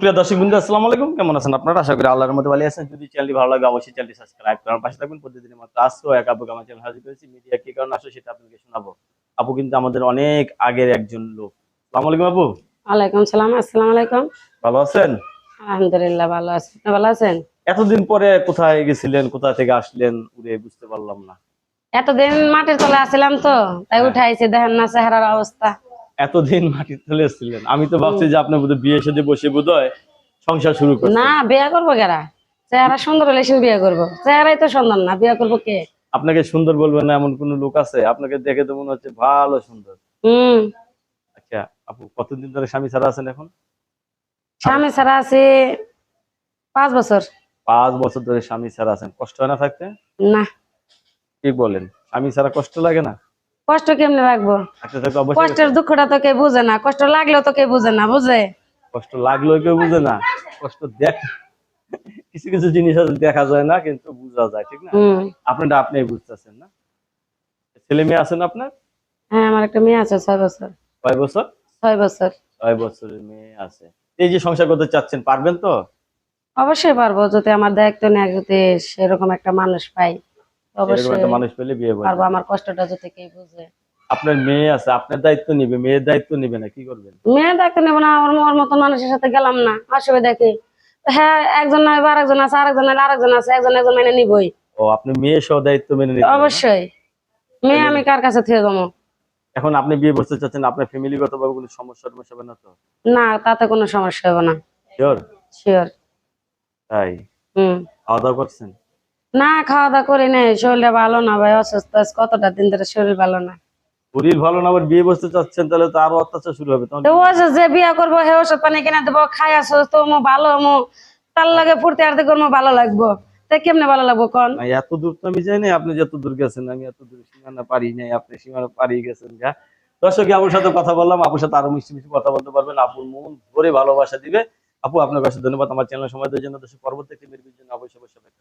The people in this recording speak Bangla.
প্রিয় দর্শক বিন্দু আসসালামু আলাইকুম। কেমন আছেন আপনারা? আশা করি আল্লাহর মধ্যে ভালো আছেন। যদি চ্যানেলটি ভালো লাগে অবশ্যই চ্যানেলটি সাবস্ক্রাইব করার পাশে থাকবেন প্রতিদিনের মতো আজকেও এক আপুকে আমার চ্যানেল হাজির করেছি মিডিয়া কি কারণে আসো সেটা আপনাকে শোনাবো। আপু কিন্তু আমাদের অনেক আগের একজন লোক। আসসালামু আলাইকুম আপু। ওয়ালাইকুম সালাম আসসালামু আলাইকুম। ভালো আছেন? আলহামদুলিল্লাহ ভালো আছি। আপনি ভালো আছেন? এতদিন পরে কোথায় গেছিলেন? কোথা থেকে আসলেন? উড়ে বুঝতে পারলাম না। এতদিন মাটির তলে আসছিলাম তো তাই হ্যাঁ। উঠাইছে দেখেন না চেহারার অবস্থা। এতদিন মাটির তলে এসেছিলেন। আমি তো ভাবছি যে আপনি বোধহয় বিয়ে সাথে বসে বোধহয় সংসার শুরু করছেন। না বিয়ে করব কেরা? চেহারা সুন্দর হলে বিয়ে করব। চেহারাই তো সুন্দর না বিয়ে করব কে? আপনাকে সুন্দর বলবেন না এমন কোন লোক আছে? আপনাকে দেখে তো মনে হচ্ছে ভালো সুন্দর। হম। আচ্ছা আপু কতদিন ধরে স্বামী ছাড়া আছেন এখন? স্বামী ছাড়া আছে পাঁচ বছর। পাঁচ বছর ধরে স্বামী ছাড়া আছেন। কষ্ট হয় না থাকতে? না। কি বলেন? স্বামী ছাড়া কষ্ট লাগে না? কষ্ট কেমনে থাকতে অবশ্যই কষ্টের দুঃখটা তো কেউ বুঝে না কষ্ট লাগলেও তো কেউ বুঝে না বুঝে? কষ্ট লাগলেও কেউ বুঝে না কষ্ট দেখ কিছু কিছু জিনিস দেখা যায় না কিন্তু বোঝা যায় ঠিক না? হম। আপনারটা আপনি বুঝতেছেন না? ছেলে মেয়ে আছেন আপনার? হ্যাঁ আমার একটা মেয়ে আছে ছয় বছর। কয় বছর? ছয় বছর। ছয় বছরের মেয়ে আছে। এই যে সংসার করতে চাচ্ছেন পারবেন তো? অবশ্যই পারব যদি আমার দায়িত্ব নেয় যদি সেরকম একটা মানুষ পাই। অবশ্যই মানুষ পেলে বিয়ে করবেন আমার কষ্টটা যদি কেউ বুঝে। আপনার মেয়ে আছে আপনার দায়িত্ব নিবে মেয়ের দায়িত্ব নিবে না কি করবেন? মেয়ে দায়িত্ব নেব না ওর ওর মতন মানুষের সাথে গেলাম না অসুবিধা কি? হ্যাঁ একজন নয় বা আরেকজন আছে আরেকজন নয় আরেকজন আছে একজন একজন মেনে নিবই। ও আপনি মেয়ে সহ দায়িত্ব মেনে অবশ্যই। মেয়ে আমি কার কাছে থেকে যাব? এখন আপনি বিয়ে বসতে চাচ্ছেন আপনার ফ্যামিলিগত ভাবে কোনো সমস্যা টমস্যা হবে না তো? না তাতে কোনো সমস্যা হবে না। শিওর শিওর তাই? হম। খাওয়া দাওয়া করছেন? না খাওয়া দাওয়া করি নাই শরীরটা ভালো না ভাই অসুস্থ আছি কতটা দিন ধরে শরীর ভালো না। শরীর ভালো না আবার বিয়ে বসতে চাচ্ছেন তাহলে তো আরও অত্যাচার শুরু হবে তো যে- যে বিয়া করব হে ওষুধ পানি কিনে দেবো খাই তো মো ভালো মো তার লাগে ফুর্তি আর্তি করব ভালো লাগবো। তাই কেমনে ভালো লাগবো কন? না, এত দূর তো আমি যাই নাই আপনি যত দূর গেছেন আমি এত দূর সীমানা পারি নাই আপনি সীমানা পারি গেছেন গা দর্শক আপুর সাথে কথা বললাম আপুর সাথে আরও মিষ্টি মিষ্টি কথা বলতে পারবেন আপুর মন ভরে ভালোবাসা দিবে। আপু আপনার কাছে ধন্যবাদ আমার চ্যানেল সময় দেওয়ার জন্য দর্শক পরবর্তী একটি জন্য অবশ্যই অবশ্যই।